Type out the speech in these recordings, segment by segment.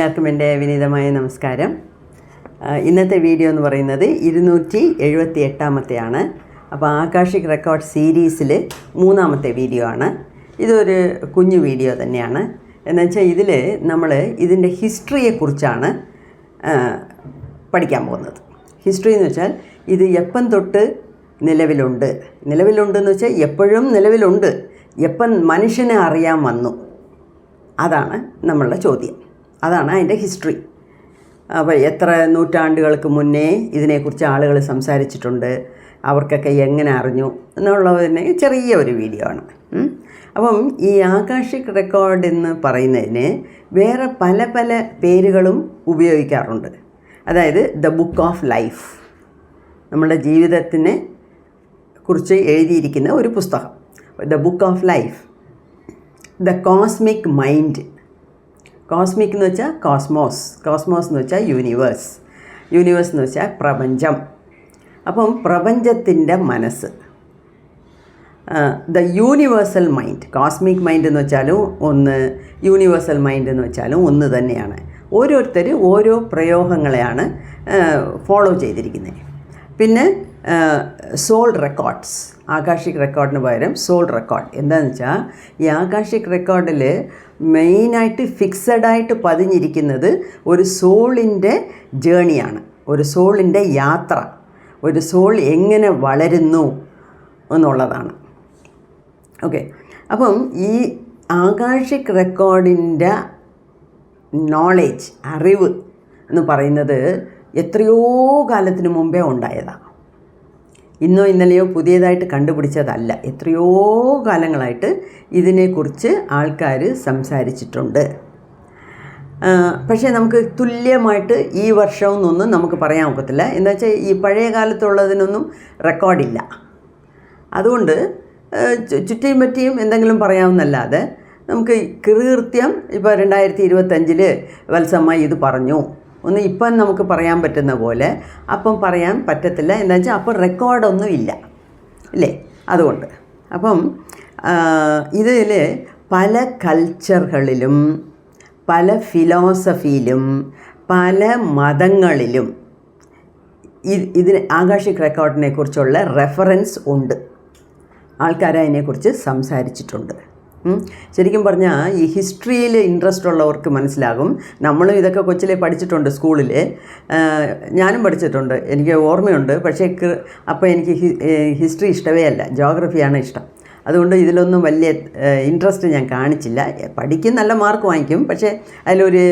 എല്ലാവർക്കും എന്റെ വിനീതമായ നമസ്കാരം. ഇന്നത്തെ വീഡിയോ എന്ന് പറയുന്നത് ഇരുന്നൂറ്റി എഴുപത്തി എട്ടാമത്തെയാണ്. അപ്പോൾ ആകാശിക് റെക്കോർഡ് സീരീസിൽ മൂന്നാമത്തെ വീഡിയോ ആണ്. ഇതൊരു കുഞ്ഞു വീഡിയോ തന്നെയാണ്. എന്നുവെച്ചാൽ ഇതിൽ നമ്മൾ ഇതിന്റെ ഹിസ്റ്ററിയെക്കുറിച്ചാണ് പഠിക്കാൻ പോകുന്നത്. ഹിസ്റ്ററി എന്ന് വെച്ചാൽ ഇത് എപ്പം തൊട്ട് നിലവിലുണ്ട്. നിലവിലുണ്ടെന്ന് വെച്ചാൽ എപ്പോഴും നിലവിലുണ്ട്. എപ്പം മനുഷ്യനെ അറിയാൻ വന്നു. അതാണ് നമ്മളുടെ ചോദ്യം. അതാണ് അതിന്റെ ഹിസ്റ്ററി അപ്പോൾ എത്ര നൂറ്റാണ്ടുകൾക്ക് മുന്നേ ഇതിനെക്കുറിച്ച് ആളുകൾ സംസാരിച്ചിട്ടുണ്ട് അവർക്കൊക്കെ എങ്ങനെ അറിഞ്ഞു എന്നുള്ളതിന് ചെറിയ ഒരു വീഡിയോ ആണ്. അപ്പം ഈ ആകാശിക് റെക്കോർഡ് എന്ന് പറയുന്നതിന് വേറെ പല പല പേരുകളും ഉപയോഗിക്കാറുണ്ട്. അതായത് ദ ബുക്ക് ഓഫ് ലൈഫ് നമ്മുടെ ജീവിതത്തിനെ കുറിച്ച് എഴുതിയിരിക്കുന്ന ഒരു പുസ്തകം. The book of life the cosmic mind cosmic എന്ന് വെച്ചാൽ കോസ്മോസ് കോസ്മോസ് എന്ന് വെച്ചാൽ യൂണിവേഴ്സ് യൂണിവേഴ്സ് എന്ന് വെച്ചാൽ പ്രപഞ്ചം. അപ്പം പ്രപഞ്ചത്തിന്റെ മനസ്സ്. The universal mind cosmic mind എന്ന് വെച്ചാലും ഒന്ന് യൂണിവേഴ്സൽ മൈൻഡ് എന്ന് വെച്ചാലും ഒന്ന് തന്നെയാണ്. ഓരോരുത്തർ ഓരോ പ്രയോഗങ്ങളെയാണ് ഫോളോ ചെയ്തിരിക്കുന്നത് പിന്നെ സോൾ റെക്കോർഡ്സ് ആകാശിക് റെക്കോർഡിന് പകരം സോൾ റെക്കോർഡ്. എന്താണെന്ന് വെച്ചാൽ ഈ ആകാശിക് റെക്കോർഡിൽ മെയിനായിട്ട് ഫിക്സഡായിട്ട് പതിഞ്ഞിരിക്കുന്നത് ഒരു സോളിന്റെ ജേണിയാണ് ഒരു സോളിന്റെ യാത്ര ഒരു സോൾ എങ്ങനെ വളരുന്നു എന്നുള്ളതാണ്. ഓക്കെ അപ്പം ഈ ആകാശിക് റെക്കോർഡിന്റെ നോളേജ് അറിവ് എന്ന് പറയുന്നത് എത്രയോ കാലത്തിന് മുമ്പേ ഉണ്ടായതാണ് ഇന്നോ ഇന്നലെയോ പുതിയതായിട്ട് കണ്ടുപിടിച്ചതല്ല. എത്രയോ കാലങ്ങളായിട്ട് ഇതിനെക്കുറിച്ച് ആൾക്കാർ സംസാരിച്ചിട്ടുണ്ട്. പക്ഷേ നമുക്ക് തുല്യമായിട്ട് ഈ വർഷമെന്നൊന്നും നമുക്ക് പറയാൻ ഒക്കത്തില്ല. എന്താ വെച്ചാൽ ഈ പഴയ കാലത്തുള്ളതിനൊന്നും റെക്കോർഡില്ല. അതുകൊണ്ട് ചുറ്റിയും പറ്റിയും എന്തെങ്കിലും പറയാമെന്നല്ലാതെ നമുക്ക് കൃതകൃത്യം ഇപ്പോൾ രണ്ടായിരത്തി ഇരുപത്തഞ്ചിൽ വത്സമ്മ ഇത് പറഞ്ഞു. ഒന്ന് ഇപ്പം നമുക്ക് പറയാൻ പറ്റുന്ന പോലെ അപ്പം പറയാൻ പറ്റത്തില്ല. എന്താ വെച്ചാൽ അപ്പം റെക്കോർഡൊന്നും ഇല്ല. ഇല്ലേ? അതുകൊണ്ട്. അപ്പം ഇതിൽ പല കൾച്ചറുകളിലും പല ഫിലോസഫിയിലും പല മതങ്ങളിലും ഇതിന് ആകാശിക് റെക്കോർഡിനെ കുറിച്ചുള്ള റെഫറൻസ് ഉണ്ട്. ആൾക്കാർ അതിനെക്കുറിച്ച് സംസാരിച്ചിട്ടുണ്ട്. ശരിക്കും പറഞ്ഞാൽ ഈ ഹിസ്റ്ററിയിൽ ഇൻട്രസ്റ്റ് ഉള്ളവർക്ക് മനസ്സിലാകും. നമ്മളും ഇതൊക്കെ കൊച്ചിലെ പഠിച്ചിട്ടുണ്ട് സ്കൂളിൽ ഞാനും പഠിച്ചിട്ടുണ്ട്. എനിക്ക് ഓർമ്മയുണ്ട്. പക്ഷേ അപ്പോൾ എനിക്ക് ഹിസ്റ്ററി ഇഷ്ടമേ അല്ല. ജോഗ്രഫിയാണ് ഇഷ്ടം. അതുകൊണ്ട് ഇതിലൊന്നും വലിയ ഇൻട്രസ്റ്റ് ഞാൻ കാണിച്ചില്ല. പഠിക്കും നല്ല മാർക്ക് വാങ്ങിക്കും. പക്ഷേ അതിലൊരു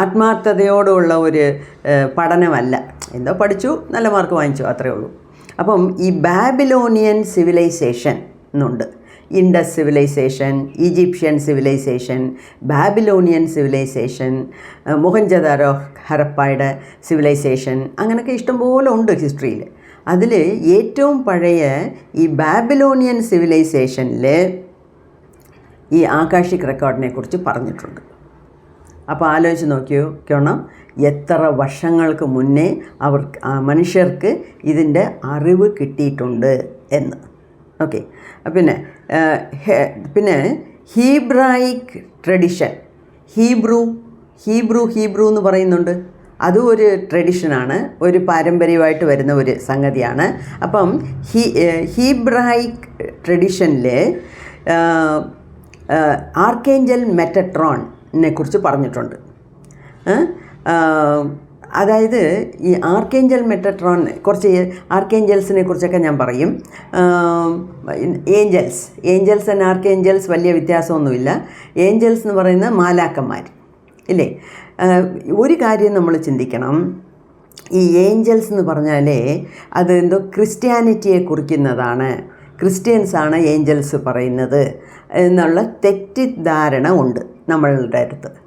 ആത്മാർത്ഥതയോടുള്ള ഒരു പഠനമല്ല. എന്തോ പഠിച്ചു നല്ല മാർക്ക് വാങ്ങിച്ചു അത്രയേ ഉള്ളൂ. അപ്പം ഈ ബാബിലോണിയൻ സിവിലൈസേഷൻ എന്നുണ്ട് Indus civilisation Egyptian civilisation Babylonian civilisation Mohenjodaro ഹരപ്പായുടെ civilisation അങ്ങനെയൊക്കെ ഇഷ്ടംപോലെ ഉണ്ട് ഹിസ്റ്ററിയിൽ അതിൽ ഏറ്റവും പഴയ ഈ ബാബിലോണിയൻ സിവിലൈസേഷനിൽ ഈ ആകാശിക് റെക്കോർഡിനെ കുറിച്ച് പറഞ്ഞിട്ടുണ്ട്. അപ്പോൾ ആലോചിച്ച് നോക്കിയോ ക്കണം എത്ര വർഷങ്ങൾക്ക് മുന്നേ അവർ മനുഷ്യർക്ക് ഇതിന്റെ അറിവ് കിട്ടിയിട്ടുണ്ട് എന്ന്. ഓക്കെ. പിന്നെ പിന്നെ Hebraic tradition. Hebrew Hebrew Hebrew എന്ന് പറയുന്നുണ്ട്. അതും ഒരു ട്രഡിഷനാണ്. ഒരു പാരമ്പര്യമായിട്ട് വരുന്ന ഒരു സംഗതിയാണ്. അപ്പം ഹീ ഹീബ്രായിക് ട്രഡിഷനിൽ ആർക്കേഞ്ചൽ മെറ്റട്രോണിനെ കുറിച്ച് പറഞ്ഞിട്ടുണ്ട്. അതായത് ഈ ആർക്കേഞ്ചൽ മെറ്റട്രോൺ കുറച്ച് ആർക്കേഞ്ചൽസിനെ കുറിച്ചൊക്കെ ഞാൻ പറയും. ഏഞ്ചൽസ്. ഏഞ്ചൽസ് ആൻഡ് ആർക്കേഞ്ചൽസ് വലിയ വ്യത്യാസമൊന്നുമില്ല. ഏഞ്ചൽസ് എന്ന് പറയുന്ന മാലാക്കന്മാർ. ഇല്ലേ? ഒരു കാര്യം നമ്മൾ ചിന്തിക്കണം. ഈ ഏഞ്ചൽസ് എന്ന് പറഞ്ഞാലേ അത് എന്തോ ക്രിസ്ത്യാനിറ്റിയെ കുറിക്കുന്നതാണ്. ക്രിസ്ത്യൻസാണ് ഏഞ്ചൽസ് പറയുന്നത്. എന്നുള്ള തെറ്റിദ്ധാരണ ഉണ്ട് നമ്മളുടെ അടുത്ത്.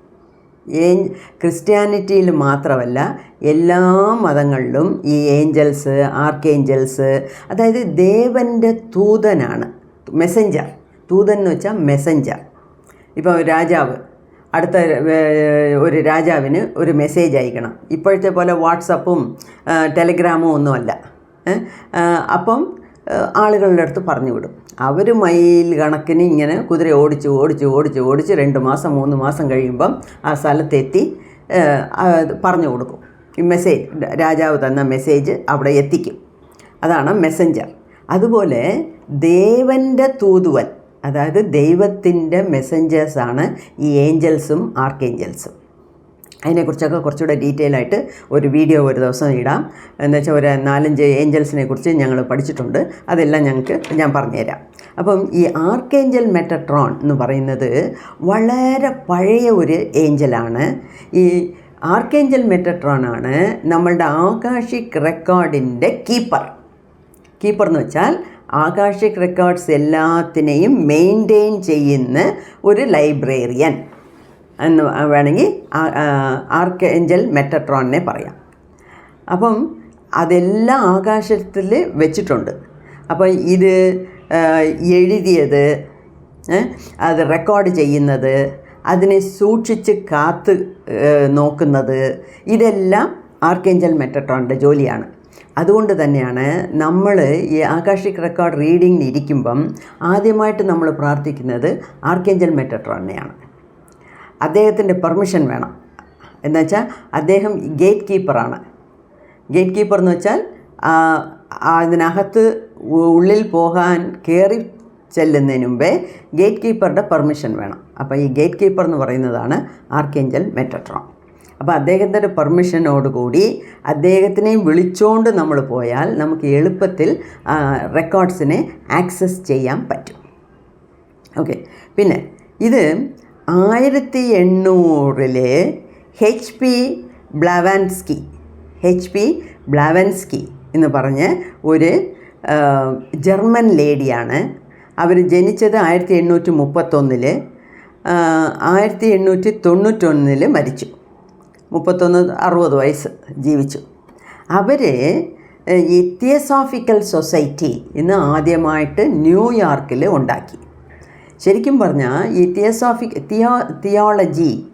ക്രിസ്ത്യാനിറ്റിയിൽ മാത്രമല്ല എല്ലാ മതങ്ങളിലും ഈ ഏഞ്ചൽസ് ആർക്കേഞ്ചൽസ് അതായത് ദേവന്റെ തൂതനാണ് മെസ്സഞ്ചർ തൂതൻ എന്ന് വെച്ചാൽ മെസ്സഞ്ചർ ഇപ്പോൾ രാജാവ് അടുത്ത ഒരു രാജാവിന് ഒരു മെസ്സേജ് അയക്കണം. ഇപ്പോഴത്തെ പോലെ വാട്സപ്പും ടെലിഗ്രാമും ഒന്നുമല്ല. അപ്പം ആളുകളുടെ അടുത്ത് പറഞ്ഞു വിടും. അവർ മൈൽ കണക്കിന് ഇങ്ങനെ കുതിര ഓടിച്ച് ഓടിച്ച് ഓടിച്ച് ഓടിച്ച് രണ്ട് മാസം മൂന്ന് മാസം കഴിയുമ്പം ആ സ്ഥലത്തെത്തി പറഞ്ഞു കൊടുക്കും. ഈ മെസ്സേജ് രാജാവ് തന്ന മെസ്സേജ് അവിടെ എത്തിക്കും. അതാണ് മെസ്സഞ്ചർ അതുപോലെ ദേവന്റെ തൂതുവൻ അതായത് ദൈവത്തിന്റെ മെസ്സഞ്ചേഴ്സാണ് ഈ ഏഞ്ചൽസും ആർക്കേഞ്ചൽസും അതിനെക്കുറിച്ചൊക്കെ കുറച്ചുകൂടെ ഡീറ്റെയിൽ ആയിട്ട് ഒരു വീഡിയോ ഒരു ദിവസം ഇടാം. എന്ന് വെച്ചാൽ ഒരു നാലഞ്ച് ഏഞ്ചൽസിനെ കുറിച്ച് ഞങ്ങൾ പഠിച്ചിട്ടുണ്ട്. അതെല്ലാം ഞങ്ങൾക്ക് ഞാൻ പറഞ്ഞുതരാം. അപ്പം ഈ ആർക്കേഞ്ചൽ മെറ്റട്രോൺ എന്ന് പറയുന്നത് വളരെ പഴയ ഒരു ഏഞ്ചലാണ്. ഈ ആർക്കേഞ്ചൽ മെറ്റട്രോൺ ആണ് നമ്മളുടെ ആകാശിക് റെക്കോർഡിന്റെ കീപ്പർ. കീപ്പർ എന്ന് വെച്ചാൽ ആകാശിക് റെക്കോർഡ്സ് എല്ലാത്തിനെയും മെയിന്റെയിൻ ചെയ്യുന്ന ഒരു ലൈബ്രേറിയൻ. എന്ന് വേണമെങ്കിൽ ആർക്ക് ഏഞ്ചൽ മെറ്റട്രോണിനെ പറയാം. അപ്പം അതെല്ലാം ആകാശത്തിൽ വെച്ചിട്ടുണ്ട്. അപ്പോൾ ഇത് എഴുതിയത് അത് റെക്കോർഡ് ചെയ്യുന്നത് അതിനെ സൂക്ഷിച്ച് കാത്ത് നോക്കുന്നത് ഇതെല്ലാം ആർക്കേഞ്ചൽ മെറ്റട്രോണിന്റെ ജോലിയാണ്. അതുകൊണ്ട് തന്നെയാണ് നമ്മൾ ഈ ആകാശിക് റെക്കോർഡ് റീഡിങ്ങിന് ഇരിക്കുമ്പം ആദ്യമായിട്ട് നമ്മൾ പ്രാർത്ഥിക്കുന്നത് ആർക്കേഞ്ചൽ മെറ്റട്രോണിനെയാണ്. അദ്ദേഹത്തിന്റെ പെർമിഷൻ വേണം. എന്നുവെച്ചാൽ അദ്ദേഹം ഗേറ്റ് കീപ്പറാണ്. ഗേറ്റ് കീപ്പർ എന്ന് വെച്ചാൽ അതിനകത്ത് ഉള്ളിൽ പോകാൻ കയറി ചെല്ലുന്നതിന് മുമ്പേ ഗേറ്റ് കീപ്പറുടെ പെർമിഷൻ വേണം. അപ്പോൾ ഈ ഗേറ്റ് കീപ്പർ എന്ന് പറയുന്നതാണ് ആർക്കേഞ്ചൽ മെറ്റട്രോൺ അപ്പോൾ അദ്ദേഹത്തിന്റെ പെർമിഷനോടുകൂടി അദ്ദേഹത്തിനെയും വിളിച്ചുകൊണ്ട് നമ്മൾ പോയാൽ നമുക്ക് എളുപ്പത്തിൽ റെക്കോർഡ്സിനെ ആക്സസ് ചെയ്യാൻ പറ്റും. ഓക്കെ. പിന്നെ ഇത് ആയിരത്തി എണ്ണൂറിലെ H P Blavatsky H P Blavatsky എന്ന് പറഞ്ഞ് ഒരു ജർമ്മൻ ലേഡിയാണ്. അവർ ജനിച്ചത് ആയിരത്തി എണ്ണൂറ്റി മുപ്പത്തൊന്നിൽ ആയിരത്തി എണ്ണൂറ്റി തൊണ്ണൂറ്റൊന്നിൽ മരിച്ചു. മുപ്പത്തൊന്ന് അറുപത് വയസ്സ് ജീവിച്ചു. അവർ ഈ തിയസോഫിക്കൽ സൊസൈറ്റി ഇന്ന് ആദ്യമായിട്ട് ന്യൂയോർക്കിൽ ഉണ്ടാക്കി. ശരിക്കും പറഞ്ഞാൽ ഈ തിയോസോഫിക് തിയോ തിയോളജി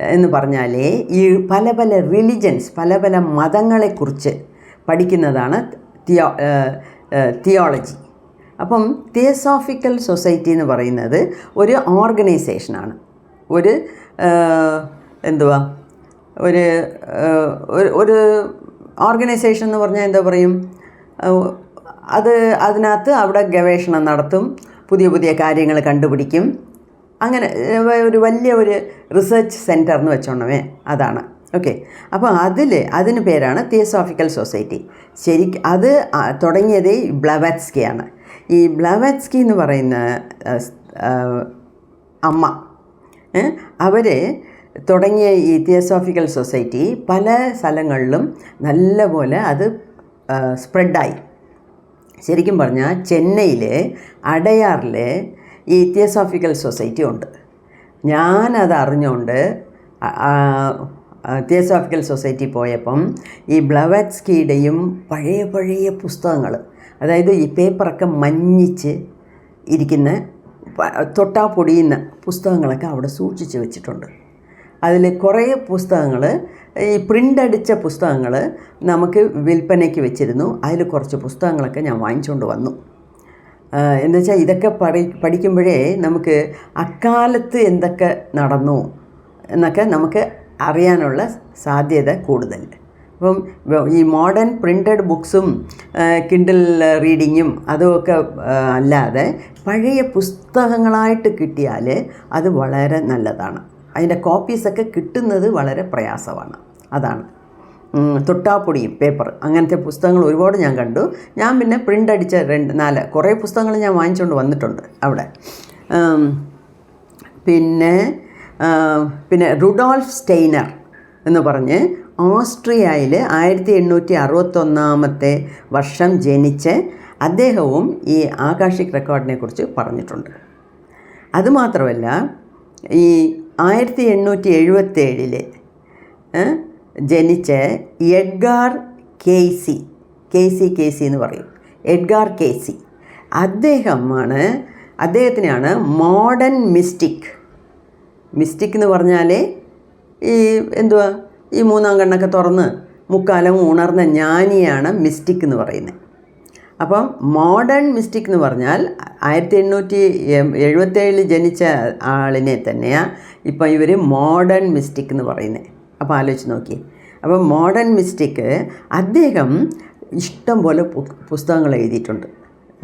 എന്ന് പറഞ്ഞാൽ ഈ പല പല റിലിജൻസ് പല പല മതങ്ങളെക്കുറിച്ച് പഠിക്കുന്നതാണ് തിയോ തിയോളജി അപ്പം തിയോസോഫിക്കൽ സൊസൈറ്റി എന്ന് പറയുന്നത് ഒരു ഓർഗനൈസേഷനാണ് ഒരു എന്തുവാ? ഒരു ഒരു- ഓർഗനൈസേഷൻ എന്ന് പറഞ്ഞാൽ എന്താ പറയും? അത് അതിനകത്ത് അവിടെ ഗവേഷണം നടത്തും. പുതിയ പുതിയ കാര്യങ്ങൾ കണ്ടുപിടിക്കും. അങ്ങനെ ഒരു വലിയ ഒരു റിസർച്ച് സെന്റർ എന്ന് വെച്ചോണമേ അതാണ്. ഓക്കെ അപ്പോൾ അതിൽ അതിന് പേരാണ് തിയോസോഫിക്കൽ സൊസൈറ്റി ശരി അത് തുടങ്ങിയത് ഈ ബ്ലവാറ്റ്സ്കിയാണ് ഈ ബ്ലവാറ്റ്സ്കി എന്ന് പറയുന്ന അമ്മ അവർ തുടങ്ങിയ ഈ തിയോസോഫിക്കൽ സൊസൈറ്റി പല സ്ഥലങ്ങളിലും നല്ലപോലെ അത് സ്പ്രെഡായി ശരിക്കും പറഞ്ഞാൽ ചെന്നൈയിൽ അടയാറിൽ ഈ തിയോസോഫിക്കൽ സൊസൈറ്റി ഉണ്ട്. ഞാനത് അറിഞ്ഞുകൊണ്ട് തിയോസോഫിക്കൽ സൊസൈറ്റി പോയപ്പം ഈ ബ്ലവാറ്റ്സ്കിയുടെയും പഴയ പഴയ പുസ്തകങ്ങൾ അതായത് ഈ പേപ്പറൊക്കെ മഞ്ഞിച്ച് ഇരിക്കുന്ന തൊട്ടാ പൊടിയുന്ന പുസ്തകങ്ങളൊക്കെ അവിടെ സൂക്ഷിച്ച് വെച്ചിട്ടുണ്ട്. അതിൽ കുറേ പുസ്തകങ്ങൾ ഈ പ്രിന്റ് അടിച്ച പുസ്തകങ്ങൾ നമുക്ക് വിൽപ്പനയ്ക്ക് വെച്ചിരുന്നു. അതിൽ കുറച്ച് പുസ്തകങ്ങളൊക്കെ ഞാൻ വാങ്ങിച്ചുകൊണ്ട് വന്നു. എന്ന് വെച്ചാൽ ഇതൊക്കെ പഠി പഠിക്കുമ്പോഴേ നമുക്ക് അക്കാലത്ത് എന്തൊക്കെ നടന്നു എന്നൊക്കെ നമുക്ക് അറിയാനുള്ള സാധ്യത കൂടുതൽ. അപ്പം ഈ മോഡേൺ പ്രിന്റഡ് ബുക്സും കിൻഡിൽ റീഡിങ്ങും അതുമൊക്കെ അല്ലാതെ പഴയ പുസ്തകങ്ങളായിട്ട് കിട്ടിയാൽ അത് വളരെ നല്ലതാണ്. അതിന്റെ കോപ്പീസൊക്കെ കിട്ടുന്നത് വളരെ പ്രയാസമാണ്. അതാണ്. തൊട്ടാപ്പൊടിയും പേപ്പർ അങ്ങനത്തെ പുസ്തകങ്ങൾ ഒരുപാട് ഞാൻ കണ്ടു. ഞാൻ പിന്നെ പ്രിന്റ് അടിച്ച രണ്ട് നാല് കുറേ പുസ്തകങ്ങൾ ഞാൻ വാങ്ങിച്ചുകൊണ്ട് വന്നിട്ടുണ്ട് അവിടെ. പിന്നെ പിന്നെ റുഡോൾഫ് സ്റ്റെയ്നർ എന്ന് പറഞ്ഞ് ഓസ്ട്രിയയിൽ ആയിരത്തി എണ്ണൂറ്റി അറുപത്തൊന്നാമത്തെ വർഷം ജനിച്ച് അദ്ദേഹവും ഈ ആകാശിക് റെക്കോർഡിനെ കുറിച്ച് പറഞ്ഞിട്ടുണ്ട്. അതുമാത്രമല്ല ഈ ആയിരത്തി എണ്ണൂറ്റി എഴുപത്തേഴിൽ ജനിച്ച എഡ്ഗാർ കേസി കേസി കേസി എന്ന് പറയും. എഡ്ഗാർ കേസി അദ്ദേഹമാണ് അദ്ദേഹത്തിനാണ് മോഡേൺ മിസ്റ്റിക്. മിസ്റ്റിക് എന്ന് പറഞ്ഞാൽ ഈ എന്തുവാ ഈ മൂന്നാം കണ്ണൊക്കെ തുറന്ന് മുക്കാലം ഉണർന്ന ജ്ഞാനിയാണ് മിസ്റ്റിക് എന്ന് പറയുന്നത്. അപ്പം മോഡേൺ മിസ്റ്റിക് എന്ന് പറഞ്ഞാൽ ആയിരത്തി എണ്ണൂറ്റി എഴുപത്തേഴിൽ ജനിച്ച ആളിനെ തന്നെയാണ് ഇപ്പം ഇവർ മോഡേൺ മിസ്റ്റിക് എന്ന് പറയുന്നത് അപ്പോൾ ആലോചിച്ച് നോക്കി അപ്പോൾ മോഡേൺ മിസ്റ്റിക് അദ്ദേഹം ഇഷ്ടം പോലെ പുസ്തകങ്ങൾ എഴുതിയിട്ടുണ്ട്.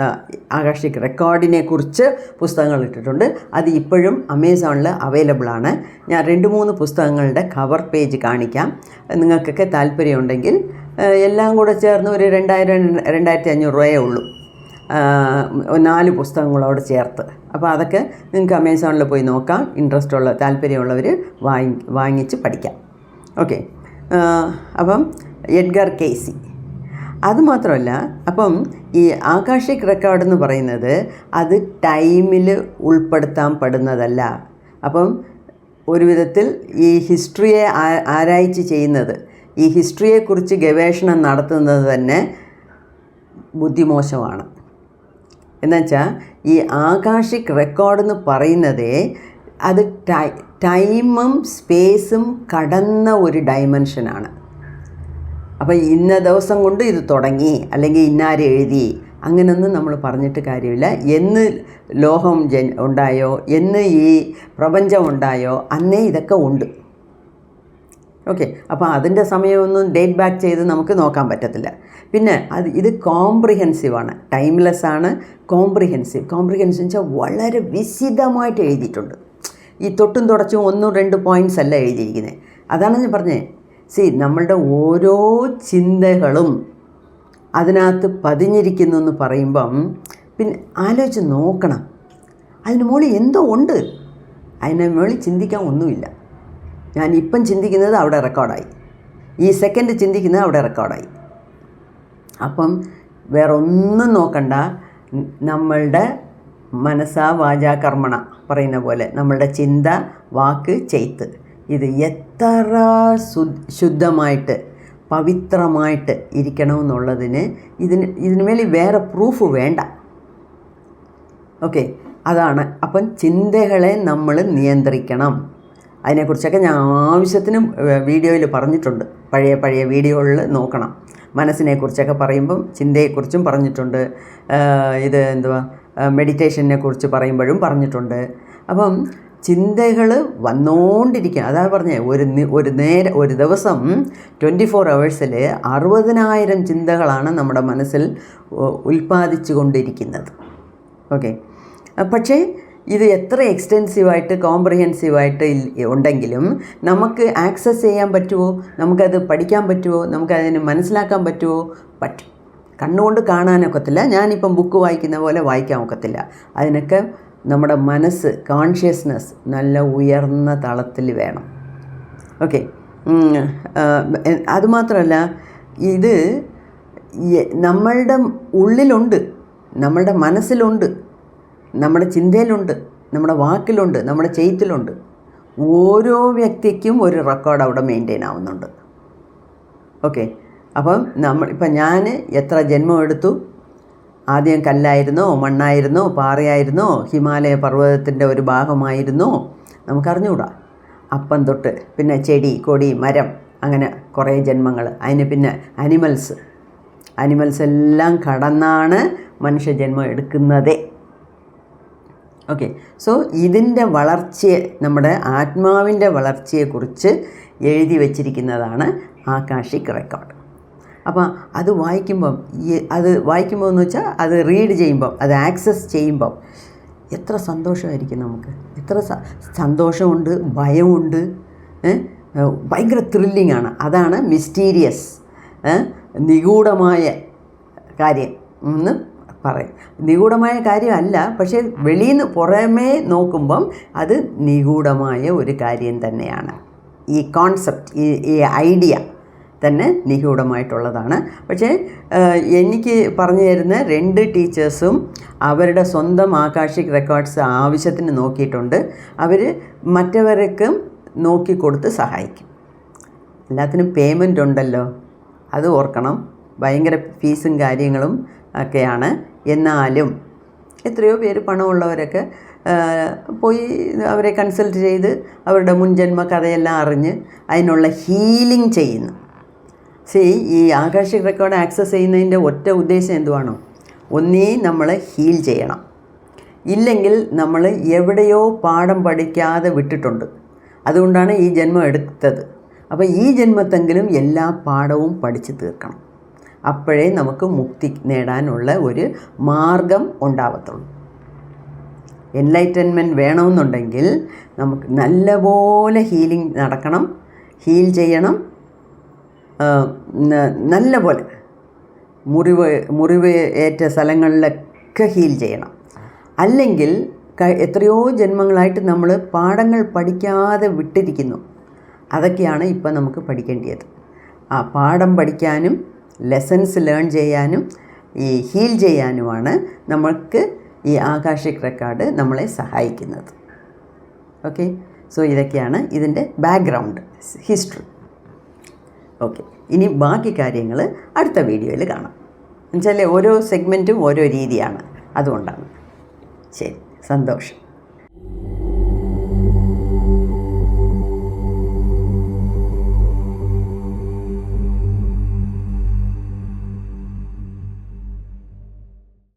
ആ, ആകാശിക് റെക്കോർഡിനെ കുറിച്ച് പുസ്തകങ്ങൾ ഇട്ടിട്ടുണ്ട്. അത് ഇപ്പോഴും അമേസോണിൽ അവൈലബിൾ ആണ്. ഞാൻ രണ്ട് മൂന്ന് പുസ്തകങ്ങളുടെ കവർ പേജ് കാണിക്കാം. നിങ്ങൾക്കൊക്കെ താല്പര്യമുണ്ടെങ്കിൽ എല്ലാം കൂടെ ചേർന്ന് ഒരു രണ്ടായിരം രണ്ടായിരത്തി അഞ്ഞൂറ് രൂപയേ ഉള്ളൂ. നാല് പുസ്തകങ്ങളോട് ചേർത്ത്. അപ്പോൾ അതൊക്കെ നിങ്ങൾക്ക് അമേസോണിൽ പോയി നോക്കാം. ഇൻട്രസ്റ്റ് ഉള്ള താല്പര്യമുള്ളവർ വാങ്ങി വാങ്ങിച്ച് പഠിക്കാം. ഓക്കെ. അപ്പം എഡ്ഗർ കേസി. അതുമാത്രമല്ല അപ്പം ഈ ആകാശിക് റെക്കോർഡ് എന്ന് പറയുന്നത് അത് ടൈമിൽ ഉൾപ്പെടുത്താൻ പെടുന്നതല്ല. അപ്പം ഒരു വിധത്തിൽ ഈ ഹിസ്റ്ററിയെ ആരായിച്ച് ചെയ്യുന്നത് ഈ ഹിസ്റ്ററിയെക്കുറിച്ച് ഗവേഷണം നടത്തുന്നത് തന്നെ ബുദ്ധിമോശമാണ്. എന്നുവെച്ചാൽ ഈ ആകാശിക് റെക്കോർഡ് എന്ന് പറയുന്നത് അത് ടൈ ടൈമും സ്പേസും കടന്ന ഒരു ഡയമെൻഷനാണ് അപ്പോൾ ഇന്ന ദിവസം കൊണ്ട് ഇത് തുടങ്ങി അല്ലെങ്കിൽ ഇന്നാര് എഴുതി അങ്ങനെയൊന്നും നമ്മൾ പറഞ്ഞിട്ട് കാര്യമില്ല. എന്ന് ലോഹം ജൻ ഉണ്ടായോ എന്ന് ഈ പ്രപഞ്ചം ഉണ്ടായോ അന്നേ ഇതൊക്കെ ഉണ്ട്. ഓക്കെ അപ്പോൾ അതിന്റെ സമയമൊന്നും ഡേറ്റ് ബാക്ക് ചെയ്ത് നമുക്ക് നോക്കാൻ പറ്റത്തില്ല. പിന്നെ അത് ഇത് കോംപ്രിഹെൻസീവ് ആണ്. ടൈംലെസ് ആണ് കോംപ്രിഹെൻസീവ് കോംപ്രിഹെൻസീവ് വെച്ചാൽ വളരെ വിശദമായിട്ട് എഴുതിയിട്ടുണ്ട്. ഈ തൊട്ടും തുടച്ചും ഒന്നും രണ്ട് പോയിന്റ്സ് അല്ല എഴുതിയിരിക്കുന്നത് അതാണ് ഞാൻ പറഞ്ഞത് സി നമ്മളുടെ ഓരോ ചിന്തകളും അതിനകത്ത് പതിഞ്ഞിരിക്കുന്നു എന്ന് പറയുമ്പം പിന്നെ ആലോചിച്ച് നോക്കണം. അതിന് മുകളിൽ എന്തോ ഉണ്ട്. അതിന് മുകളിൽ ചിന്തിക്കാൻ ഒന്നുമില്ല. ഞാൻ ഇപ്പം ചിന്തിക്കുന്നത് അവിടെ റെക്കോർഡായി ഈ സെക്കൻഡ് ചിന്തിക്കുന്നത് അവിടെ റെക്കോർഡായി അപ്പം വേറെ ഒന്നും നോക്കണ്ട. നമ്മളുടെ മനസ്സാ വാചാ കർമ്മണ പറയുന്ന പോലെ നമ്മളുടെ ചിന്ത വാക്ക് ചെയ്ത്ത്. ഇത് എത്ര ശുദ്ധമായിട്ട് പവിത്രമായിട്ട് ഇരിക്കണമെന്നുള്ളതിന് ഇതിന് ഇതിന് വേണ്ടി വേറെ പ്രൂഫ് വേണ്ട. ഓക്കെ അതാണ്. അപ്പം ചിന്തകളെ നമ്മൾ നിയന്ത്രിക്കണം. അതിനെക്കുറിച്ചൊക്കെ ഞാൻ ആവശ്യത്തിന് വീഡിയോയിൽ പറഞ്ഞിട്ടുണ്ട്. പഴയ പഴയ വീഡിയോകളിൽ നോക്കണം. മനസ്സിനെക്കുറിച്ചൊക്കെ പറയുമ്പം ചിന്തയെക്കുറിച്ചും പറഞ്ഞിട്ടുണ്ട്. ഇത് എന്തുവാ? മെഡിറ്റേഷനെ കുറിച്ച് പറയുമ്പോഴും പറഞ്ഞിട്ടുണ്ട്. അപ്പം ചിന്തകൾ വന്നുകൊണ്ടിരിക്കുക അതാ പറഞ്ഞേ ഒരു ഒരു നേര ഒരു ദിവസം ട്വന്റി ഫോർ അവേഴ്സിൽ അറുപതിനായിരം ചിന്തകളാണ് നമ്മുടെ മനസ്സിൽ ഉൽപ്പാദിച്ചു കൊണ്ടിരിക്കുന്നത് ഓക്കെ? പക്ഷേ ഇത് എത്ര എക്സ്റ്റെൻസീവായിട്ട് കോംപ്രിഹെൻസീവായിട്ട് ഉണ്ടെങ്കിലും നമുക്ക് ആക്സസ് ചെയ്യാൻ പറ്റുമോ നമുക്കത് പഠിക്കാൻ പറ്റുമോ നമുക്കതിന് മനസ്സിലാക്കാൻ പറ്റുമോ പറ്റും. കണ്ണുകൊണ്ട് കാണാനൊക്കത്തില്ല. ഞാനിപ്പം ബുക്ക് വായിക്കുന്ന പോലെ വായിക്കാൻ ഒക്കത്തില്ല. അതിനൊക്കെ നമ്മുടെ മനസ്സ് കോൺഷ്യസ്നെസ് നല്ല ഉയർന്ന തളത്തിൽ വേണം. ഓക്കെ. അതുമാത്രമല്ല ഇത് നമ്മളുടെ ഉള്ളിലുണ്ട്. നമ്മളുടെ മനസ്സിലുണ്ട്. നമ്മുടെ ചിന്തയിലുണ്ട് നമ്മുടെ വാക്കിലുണ്ട് നമ്മുടെ ചെയ്ത്തിലുണ്ട്. ഓരോ വ്യക്തിക്കും ഒരു റെക്കോർഡ് അവിടെ മെയിന്റെയിൻ ആവുന്നുണ്ട്. ഓക്കെ അപ്പം നമ്മൾ ഇപ്പം ഞാൻ എത്ര ജന്മം എടുത്തു? ആദ്യം കല്ലായിരുന്നോ മണ്ണായിരുന്നോ പാറയായിരുന്നോ ഹിമാലയ പർവതത്തിന്റെ ഒരു ഭാഗമായിരുന്നോ. നമുക്കറിഞ്ഞുകൂടാ അപ്പം തൊട്ട് പിന്നെ ചെടി കൊടി മരം അങ്ങനെ കുറേ ജന്മങ്ങൾ. അതിന് പിന്നെ അനിമൽസ് അനിമൽസ് എല്ലാം കടന്നാണ് മനുഷ്യജന്മം എടുക്കുന്നതേ. ഓക്കെ സോ ഇതിന്റെ വളർച്ചയെ നമ്മുടെ ആത്മാവിന്റെ വളർച്ചയെക്കുറിച്ച് എഴുതി വച്ചിരിക്കുന്നതാണ് ആകാശിക് റെക്കോർഡ് അപ്പോൾ അത് വായിക്കുമ്പം അത് വായിക്കുമ്പോൾ എന്ന് വെച്ചാൽ അത് റീഡ് ചെയ്യുമ്പം അത് ആക്സസ് ചെയ്യുമ്പം എത്ര സന്തോഷമായിരിക്കും നമുക്ക്. എത്ര സന്തോഷമുണ്ട് ഭയമുണ്ട്? ഭയങ്കര ത്രില്ലിംഗ് ആണ്. അതാണ് മിസ്റ്റീരിയസ് നിഗൂഢമായ കാര്യം. എന്ന് പറയും. നിഗൂഢമായ കാര്യമല്ല പക്ഷേ വെളിയിൽ നിന്ന് പുറമേ നോക്കുമ്പം അത് നിഗൂഢമായ ഒരു കാര്യം തന്നെയാണ്. ഈ കോൺസെപ്റ്റ് ഈ ഈ ഐഡിയ തന്നെ നിഗൂഢമായിട്ടുള്ളതാണ്. പക്ഷേ എനിക്ക് പറഞ്ഞു തരുന്ന രണ്ട് ടീച്ചേഴ്സും അവരുടെ സ്വന്തം ആകാശിക് റെക്കോർഡ്സ് ആവശ്യത്തിന് നോക്കിയിട്ടുണ്ട്. അവർ മറ്റവർക്കും നോക്കിക്കൊടുത്ത് സഹായിക്കും. എല്ലാത്തിനും പേയ്മെന്റ് ഉണ്ടല്ലോ അത് ഓർക്കണം. ഭയങ്കര ഫീസും കാര്യങ്ങളും ഒക്കെയാണ്. എന്നാലും എത്രയോ പേര് പണമുള്ളവരൊക്കെ പോയി അവരെ കൺസൾട്ട് ചെയ്ത് അവരുടെ മുൻജന്മ കഥയെല്ലാം അറിഞ്ഞ് അതിനുള്ള ഹീലിംഗ് ചെയ്യുന്നു. സി ഈ ആകാശിക് റെക്കോർഡ് ആക്സസ് ചെയ്യുന്നതിന്റെ ഒറ്റ ഉദ്ദേശം എന്തുവാണോ? ഒന്നേ നമ്മൾ ഹീൽ ചെയ്യണം. ഇല്ലെങ്കിൽ നമ്മൾ എവിടെയോ പാഠം പഠിക്കാതെ വിട്ടിട്ടുണ്ട്. അതുകൊണ്ടാണ് ഈ ജന്മം എടുത്തത്. അപ്പോൾ ഈ ജന്മത്തെങ്കിലും എല്ലാ പാഠവും പഠിച്ചു തീർക്കണം. അപ്പോഴേ നമുക്ക് മുക്തി നേടാനുള്ള ഒരു മാർഗം ഉണ്ടാവത്തുള്ളൂ. എൻലൈറ്റൻമെന്റ് വേണമെന്നുണ്ടെങ്കിൽ നമുക്ക് നല്ലപോലെ ഹീലിംഗ് നടക്കണം ഹീൽ ചെയ്യണം നല്ലപോലെ മുറിവ് മുറിവ് ഏറ്റ സ്ഥലങ്ങളിലൊക്കെ ഹീൽ ചെയ്യണം. അല്ലെങ്കിൽ എത്രയോ ജന്മങ്ങളായിട്ട് നമ്മൾ പാഠങ്ങൾ പഠിക്കാതെ വിട്ടിരിക്കുന്നു. അതൊക്കെയാണ് ഇപ്പം നമുക്ക് പഠിക്കേണ്ടത് ആ പാഠം പഠിക്കാനും ലെസൺസ് ലേൺ ചെയ്യാനും ഈ ഹീൽ ചെയ്യാനുമാണ് നമ്മൾക്ക് ഈ ആകാശിക് റെക്കോർഡ് നമ്മളെ സഹായിക്കുന്നത്. ഓക്കെ സോ ഇതൊക്കെയാണ് ഇതിന്റെ ബാക്ക്ഗ്രൗണ്ട് ഹിസ്റ്ററി ഓക്കെ ഇനി ബാക്കി കാര്യങ്ങൾ അടുത്ത വീഡിയോയിൽ കാണാം. എന്നുവെച്ചാൽ ഓരോ സെഗ്മെന്റും ഓരോ രീതിയാണ്. അതുകൊണ്ടാണ്. ശരി. സന്തോഷം.